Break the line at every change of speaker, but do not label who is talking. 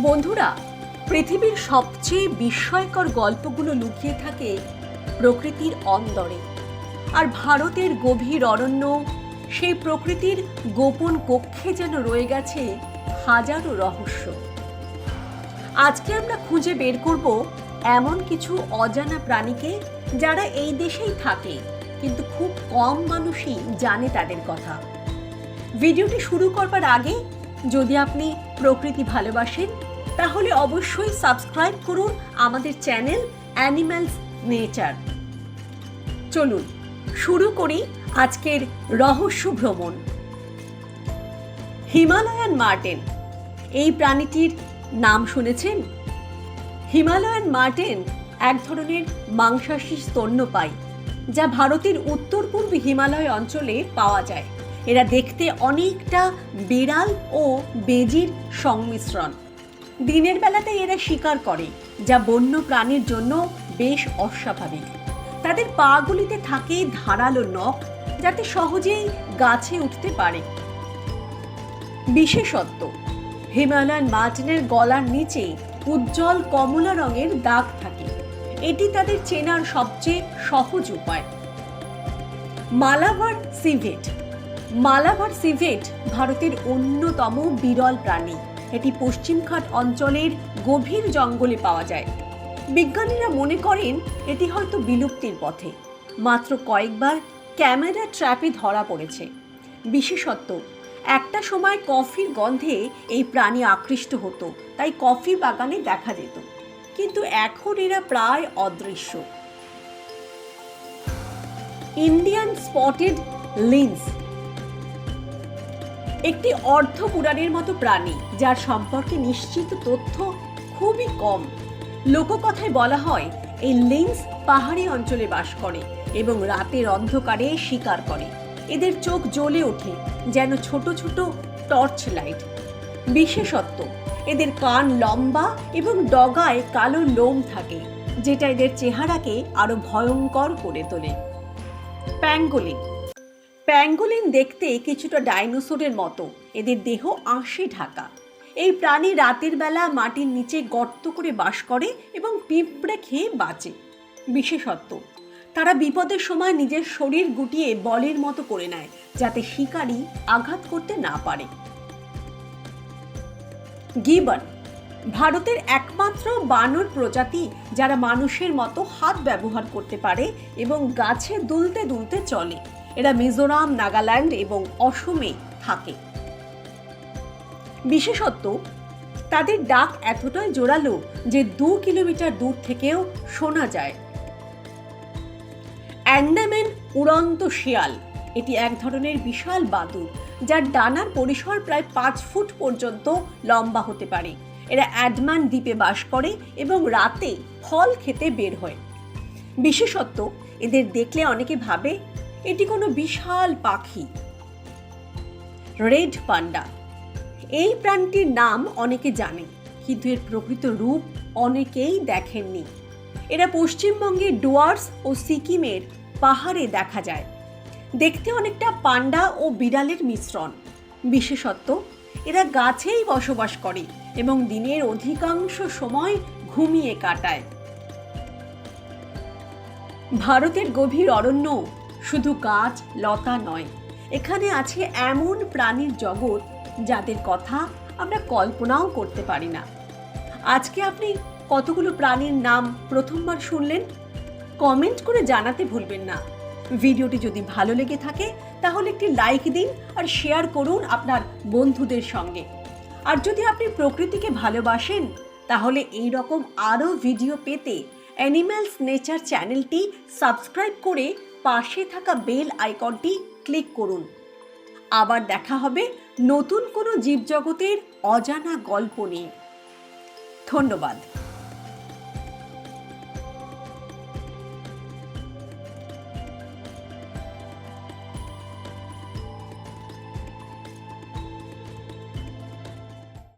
বন্ধুরা, পৃথিবীর সবচেয়ে বিস্ময়কর গল্পগুলো লুকিয়ে থাকে প্রকৃতির অন্দরে। আর ভারতের গভীর অরণ্য, সেই প্রকৃতির গোপন কক্ষে যেন রয়ে গেছে হাজারো রহস্য। আজকে আমরা খুঁজে বের করব এমন কিছু অজানা প্রাণীকে যারা এই দেশেই থাকে, কিন্তু খুব কম মানুষই জানে তাদের কথা। ভিডিওটি শুরু করবার আগে যদি আপনি প্রকৃতি ভালোবাসেন তাহলে অবশ্যই সাবস্ক্রাইব করুন আমাদের চ্যানেল অ্যানিম্যালস নেচার। চলুন, শুরু করি আজকের রহস্য ভ্রমণ। হিমালয়ান মার্টেন, এই প্রাণীটির নাম শুনেছেন? হিমালয়ান মার্টেন এক ধরনের মাংসাশী স্তন্যপায়ী যা ভারতের উত্তর পূর্ব হিমালয় অঞ্চলে পাওয়া যায়। এরা দেখতে অনেকটা বিড়াল ও বেজির সংমিশ্রণ। দিনের বেলাতে এরা শিকার করে, যা বন্য প্রাণীর জন্য বেশ অস্বাভাবিক। তাদের পাগুলিতে থাকে ধারালো নখ, যাতে সহজেই গাছে উঠতে পারে। বিশেষত্ব, হিমালয়ান মার্টিনের গলার নিচে উজ্জ্বল কমলা রঙের দাগ থাকে। এটি তাদের চেনার সবচেয়ে সহজ উপায়। মালাভার সিভেট মালাভার সিভেট ভারতের অন্যতম বিরল প্রাণী। এটি পশ্চিমঘাট অঞ্চলের গভীর জঙ্গলে পাওয়া যায়। বিজ্ঞানীরা মনে করেন এটি হয়তো বিলুপ্তির পথে। মাত্র কয়েকবার ক্যামেরা ট্র্যাপে ধরা পড়েছে। বিশেষত্ব, একটা সময় কফির গন্ধে এই প্রাণী আকৃষ্ট হতো, তাই কফি বাগানে দেখা যেত। কিন্তু এখন এরা প্রায় অদৃশ্য। ইন্ডিয়ান স্পটেড লিন্স একটি অর্ধ পুরাণের মতো প্রাণী, যার সম্পর্কে নিশ্চিত তথ্য খুবই কম। লোককথায় বলা হয় এই লিন্স পাহাড়ি অঞ্চলে বাস করে এবং রাতের অন্ধকারে শিকার করে। এদের চোখ জ্বলে ওঠে, যেন ছোট ছোট টর্চ লাইট বিশেষত্ব, এদের কান লম্বা এবং ডগায় কালো লোম থাকে, যেটা এদের চেহারাকে আরও ভয়ঙ্কর করে তোলে। প্যাঙ্গোলিন প্যাঙ্গোলিন দেখতে কিছুটা ডাইনোসরের মতো। এদের দেহ আঁশে ঢাকা। এই প্রাণী রাতের বেলা মাটির নিচে গর্ত করে বাস করে এবং পিঁপড়ে খেয়ে বাঁচে। বিশেষত্ব, তারা বিপদের সময় নিজের শরীর গুটিয়ে বলের মতো করে নেয়, যাতে শিকারী আঘাত করতে না পারে। গিবন, ভারতের একমাত্র বানর প্রজাতি যারা মানুষের মতো হাত ব্যবহার করতে পারে এবং গাছে দুলতে দুলতে চলে। এরা মিজোরাম, নাগাল্যান্ড এবং অসমে থাকে। বিশেষত্ব, তাদের ডাক এতটাই জোরালো যে দু কিলোমিটার দূর থেকেও শোনা যায়। অ্যান্ডামেন উড়ন্ত শিয়াল, এটি এক ধরনের বিশাল বাদুর যার ডানার পরিসর প্রায় পাঁচ ফুট পর্যন্ত লম্বা হতে পারে। এরা অ্যাডমান দ্বীপে বাস করে এবং রাতে ফল খেতে বের হয়। বিশেষত্ব, এদের দেখলে অনেকে ভাবে এটি কোনো বিশাল পাখি। Red panda. এই প্রাণীটির নাম অনেকে জানে, কিন্তু এর প্রকৃত রূপ অনেকেই দেখেননি। এরা পশ্চিমবঙ্গের ডুয়ার্স ও সিকিমের পাহাড়ে দেখা যায়। দেখতে অনেকটা পান্ডা ও বিড়ালের মিশ্রণ। বিশেষত্ব, এরা গাছেই বসবাস করে এবং দিনের অধিকাংশ সময় ঘুমিয়ে কাটায়। ভারতের গভীর অরণ্য শুধু গাছ, লতা নয়। এখানে আছে এমন প্রাণীর জগৎ যাদের কথা আমরা কল্পনাও করতে পারি না। আজকে আপনি কতগুলো প্রাণীর নাম প্রথমবার শুনলেন? কমেন্ট করে জানাতে ভুলবেন না। ভিডিওটি যদি ভালো লেগে থাকে, তাহলে একটি লাইক দিন আর শেয়ার করুন আপনার বন্ধুদের সঙ্গে। আর যদি আপনি প্রকৃতিকে ভালোবাসেন, তাহলে এই রকম আরও ভিডিও পেতে অ্যানিম্যালস নেচার চ্যানেলটি সাবস্ক্রাইব করে পাশে থাকা বেল আইকনটি ক্লিক করুন। আবার দেখা হবে নতুন কোনো জীবজগতের অজানা গল্প নিয়ে। ধন্যবাদ।